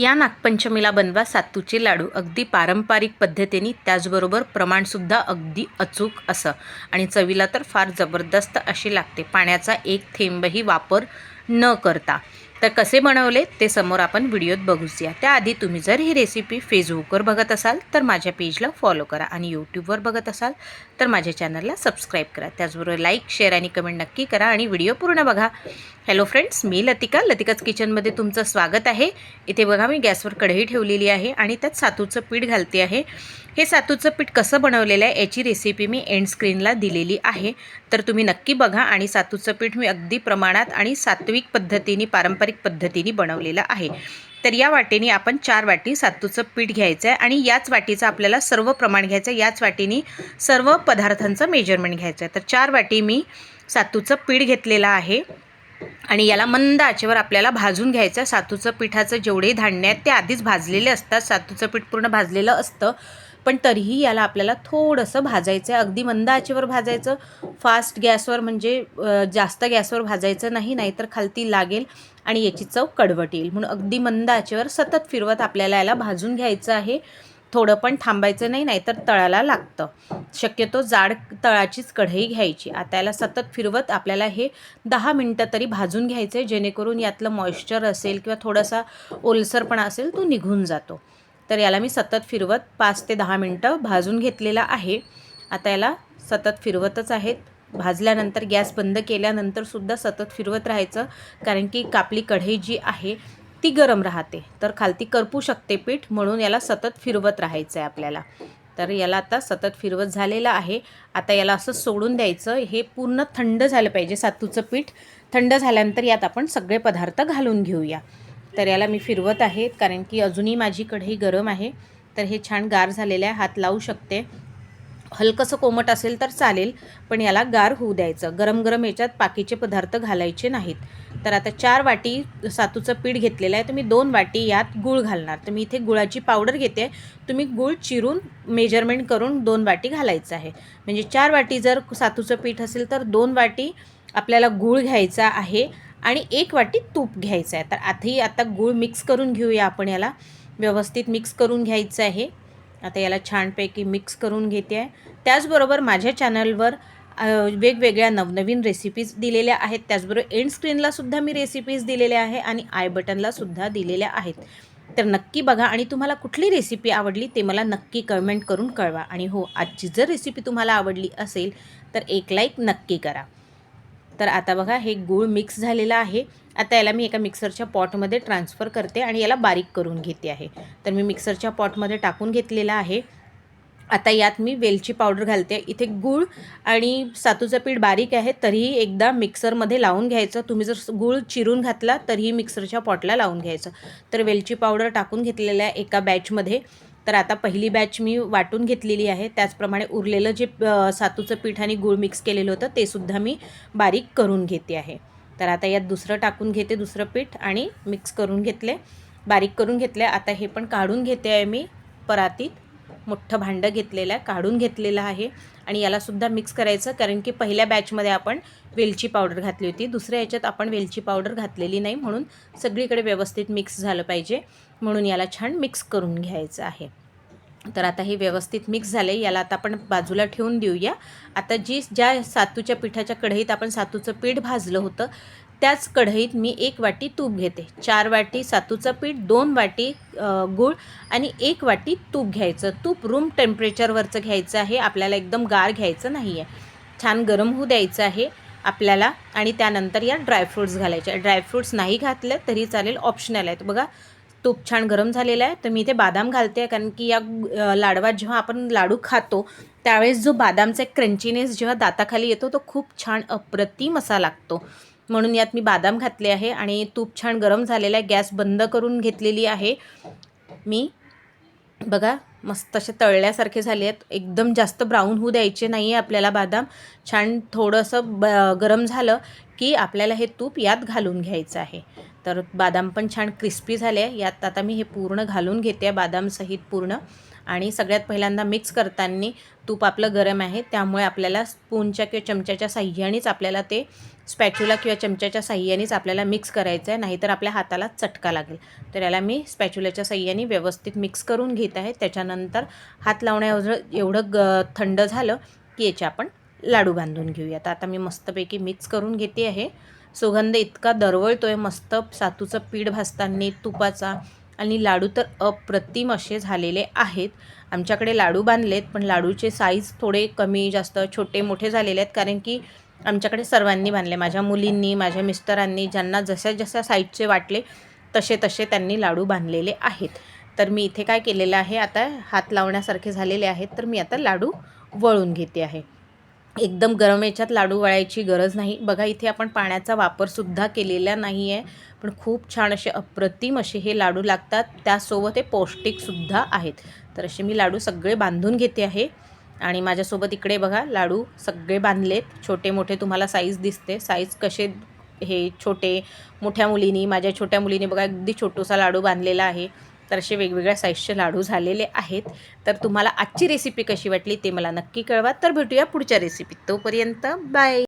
या नागपंचमीला बनवा सातूचे लाडू. अगदी पारंपरिक पद्धतीने त्याचबरोबर प्रमाणसुद्धा अगदी अचूक असं. आणि चवीला तर फार जबरदस्त अशी लागते. पाण्याचा एक थेंबही वापर न करता. तर कसे बनवले ते समोर आपण व्हिडिओत बघूया. त्याआधी तुम्ही जर ही रेसिपी फेसबुकवर बघत असाल तर माझ्या पेजला फॉलो करा आणि यूट्यूबवर बघत असाल तर माझ्या चॅनलला सबस्क्राईब करा. त्याचबरोबर लाईक शेअर आणि कमेंट नक्की करा आणि व्हिडिओ पूर्ण बघा. हॅलो फ्रेंड्स मी लतिका. लतिकाच किचनमध्ये तुमचं स्वागत आहे. इथे बघा मी गॅसवर कढई ठेवलेली आहे आणि त्यात सातूचं पीठ घालते आहे. हे सातूचं पीठ कसं बनवलेलं आहे याची रेसिपी मी एंड स्क्रीनला दिलेली आहे. तर तुम्ही नक्की बघा आणि सातूचं पीठ मी अगदी प्रमाणात आणि सात्विक पद्धतीने पारंपरिक पद्धतीने बनवलेलं आहे. तर या वाटीने आपण चार वाटी सातूचं पीठ घ्यायचं आहे आणि याच वाटीचं आपल्याला सर्व प्रमाण घ्यायचं आहे याच वाटीने सर्व पदार्थांचं मेजरमेंट घ्यायचं आहे तर चार वाटी मी सातूचं पीठ घेतलेलं आहे. आणि याला मंद आचेवर आपल्याला भाजून घ्यायचं सातूचं पिठाचं जेवढे धान्य आहेत ते आधीच भाजलेले असतात. सातूचं पीठ पूर्ण भाजलेलं असतं. पण तरीही याला आपल्याला थोडंसं भाजायचं आहे अगदी मंद आचेवर भाजायचं फास्ट गॅसवर म्हणजे जास्त गॅसवर भाजायचं नाही नाहीतर खालती लागेल आणि याची चव कडवट येईल. म्हणून अगदी मंद आचेवर सतत फिरवत आपल्याला याला भाजून घ्यायचं आहे. थोडं पण थांबायचं नाही नाहीतर तळाला लागतं. शक्यतो जाड तळाचीच कढई घ्यायची. आता याला सतत फिरवत आपल्याला हे दहा मिनटं तरी भाजून घ्यायचं आहे जेणेकरून यातलं मॉइश्चर असेल किंवा थोडासा ओलसरपणा असेल तो निघून जातो. तर याला मी सतत फिरवत पाच ते दहा मिनटं भाजून घेतलेला आहे. आता याला सतत फिरवतच आहेत. भाजल्यानंतर गॅस बंद केल्यानंतरसुद्धा सतत फिरवत राहायचं कारण की कापली कढई जी आहे ती गरम राहते. तर खालती करपू शकते पीठ म्हणून याला सतत फिरवत राहायचं आहे आपल्याला. तर याला आता सतत फिरवत झालेलं आहे. आता याला असं सोडून द्यायचं. हे पूर्ण थंड झालं पाहिजे सातूचं पीठ. थंड झाल्यानंतर यात आपण सगळे पदार्थ घालून घेऊया. तर याला मी फिरवत आहे कारण की अजूनही माझी कढई गरम आहे. तर हे छान गार झालेलं आहे हात लावू शकते. हलकंसं कोमट असेल तर चालेल पण याला गार होऊ द्यायचं. गरम गरम याच्यात बाकीचे पदार्थ घालायचे नाहीत. तर आता चार वाटी सातूचं पीठ घेतलेलं आहे. तर मी दोन वाटी यात गूळ घालणार. तर मी इथे गुळाची पावडर घेते. तुम्ही गूळ चिरून मेजरमेंट करून दोन वाटी घालायचं आहे. म्हणजे चार वाटी जर सातूचं पीठ असेल तर दोन वाटी आपल्याला गूळ घ्यायचा आहे. आणि एक वाटी तूप घ्यायचं आहे. तर आताही आता गूळ मिक्स करून घेऊया आपण याला. व्यवस्थित मिक्स करून घ्यायचं आहे. आता याला छानपैकी मिक्स करून घेते आहे. त्याचबरोबर माझ्या चॅनलवर वेगवेगळ्या नवनवीन रेसिपीज दिलेल्या आहेत. त्याचबरोबर एंड स्क्रीनलासुद्धा मी रेसिपीज दिलेल्या आहे आणि आय बटनला सुद्धा दिलेल्या आहेत. तर नक्की बघा आणि तुम्हाला कुठली रेसिपी आवडली ते मला नक्की कमेंट करून कळवा. आणि हो आजची जर रेसिपी तुम्हाला आवडली असेल तर एक लाईक नक्की करा. तर आता बघा हे गूळ मिक्स झालेलं आहे. आता याला मी एका मिक्सरच्या पॉटमध्ये ट्रान्सफर करते आणि याला बारीक करून घेते आहे. तर मी मिक्सरच्या पॉटमध्ये टाकून घेतलेला आहे. आता यात मी वेलची पावडर घालते. इथे गूळ आणि सातूचं पीठ बारीक आहे तरीही एकदा मिक्सरमध्ये लावून घ्यायचं. तुम्ही जर गूळ चिरून घातला तरीही मिक्सरच्या पॉटला लावून घ्यायचं. तर वेलची पावडर टाकून घेतलेलं आहे एका बॅचमध्ये तर आता पहिली बॅच मी वाटून घेतलेली आहे. त्याचप्रमाणे उरलेलं जे सातूचं पीठ आणि गूळ मिक्स केलेलं होतं ते सुद्धा मी बारीक करून घेते आहे. तर आता यात दुसरं टाकून घेते दुसरं पीठ आणि मिक्स करून घेतले. बारीक करून घेतले. आता हे पण काढून घेते आहे मी परातीत. मोठं भांडं घेतलेलं आहे काढून घेतलेलं आहे. आणि यालासुद्धा मिक्स करायचं कारण की पहिल्या बॅचमध्ये आपण वेलची पावडर घातली होती. दुसऱ्या याच्यात आपण वेलची पावडर घातलेली नाही म्हणून सगळीकडे व्यवस्थित मिक्स झालं पाहिजे. म्हणून याला छान मिक्स करून घ्यायचं आहे. तर आता हे व्यवस्थित मिक्स झाले याला आता आपण बाजूला ठेवून देऊया. आता जी ज्या सातूच्या पिठाच्या कढईत आपण सातूचं पीठ भाजलं होतं त्याच कढईत मी एक वाटी तूप घेते. चार वाटी सातूचं पीठ दोन वाटी गूळ आणि एक वाटी तूप घ्यायचं. तूप रूम टेम्परेचरवरचं घ्यायचं आहे. आपल्याला एकदम गार घ्यायचं नाही आहे छान गरम होऊ द्यायचं आहे आपल्याला आणि त्यानंतर या ड्रायफ्रूट्स घालायचे. ड्रायफ्रूट्स नाही घातले तरी चालेल ऑप्शनल आहेत. बघा तूप छान गरम झालेलं आहे. तर मी इथे बादाम घालते कारण की या लाडवात जेव्हा आपण लाडू खातो त्यावेळेस जो बादामचा क्रंचीनेस जेव्हा दाताखाली येतो तो खूप छान अप्रतिम असा लागतो. म्हणून यात मी बादाम घातले आहे आणि तूप छान गरम झालेलं आहे गॅस बंद करून घेतलेली आहे. मी बघा मस्त असे तळल्यासारखे झाले आहेत. एकदम जास्त ब्राऊन होऊ द्यायचे नाही आहे आपल्याला बादाम. छान थोडंसं ब गरम झालं की आपल्याला हे तूप यात घालून घ्यायचं आहे. तर बादाम पण छान क्रिस्पी झाले आहे. यात आता मी हे पूर्ण घालून घेते आहे बादामसहित पूर्ण. आणि सगळ्यात पहिल्यांदा मिक्स करताना तूप आपलं गरम आहे त्यामुळे आपल्याला स्पूनच्या किंवा चमच्याच्या साह्यानेच आपल्याला ते स्पॅच्युला किंवा चमच्याच्या साह्यानेच आपल्याला मिक्स करायचं आहे नाहीतर आपल्या हाताला चटका लागेल. तर याला मी स्पॅच्युलाच्या साह्याने व्यवस्थित मिक्स करून घेत आहे. त्याच्यानंतर हात लावण्याएवढं एवढं ग थंड झालं की याचे आपण लाडू बांधून घेऊयात. आता मी मस्तपैकी मिक्स करून घेते आहे. सुगंध इतका दरवळतो आहे मस्त सातूचं पीठ भाजताना तुपाचा आणि लाडू तर अप्रतिम असे झालेले आहेत. आमच्याकडे लाडू बांधलेत पण लाडूचे साईज थोडे कमी जास्त छोटे मोठे झालेले आहेत. कारण की आमच्याकडे सर्वांनी बांधले. माझ्या मुलींनी माझ्या मिस्टरांनी ज्यांना जशा जशा साईजचे वाटले तसे तसे त्यांनी लाडू बांधलेले आहेत. तर मी इथे काय केलेलं आहे आता हात लावण्यासारखे झालेले आहेत. तर मी आता लाडू वळून घेते आहे. एकदम गरम याच्यात लाडू वळायची गरज नाही. बघा इथे आपण पाण्याचा वापरसुद्धा केलेला नाही आहे पण खूप छान असे अप्रतिम असे हे लाडू लागतात. त्यासोबत हे पौष्टिकसुद्धा आहेत. तर असे मी लाडू सगळे बांधून घेते आहे. आणि माझ्यासोबत इकडे बघा लाडू सगळे बांधलेत. छोटे मोठे तुम्हाला साईज दिसते. साईज कसे हे छोटे मोठ्या मुलीनी माझ्या छोट्या मुलीने बघा अगदी छोटूसा लाडू बांधलेला आहे. तर असे वेगवेगळ्या साईजचे लाडू झालेले आहेत. तर तुम्हाला आजची रेसिपी कशी वाटली ते मला नक्की कळवा. तर भेटूया पुढच्या रेसिपीत तोपर्यंत बाय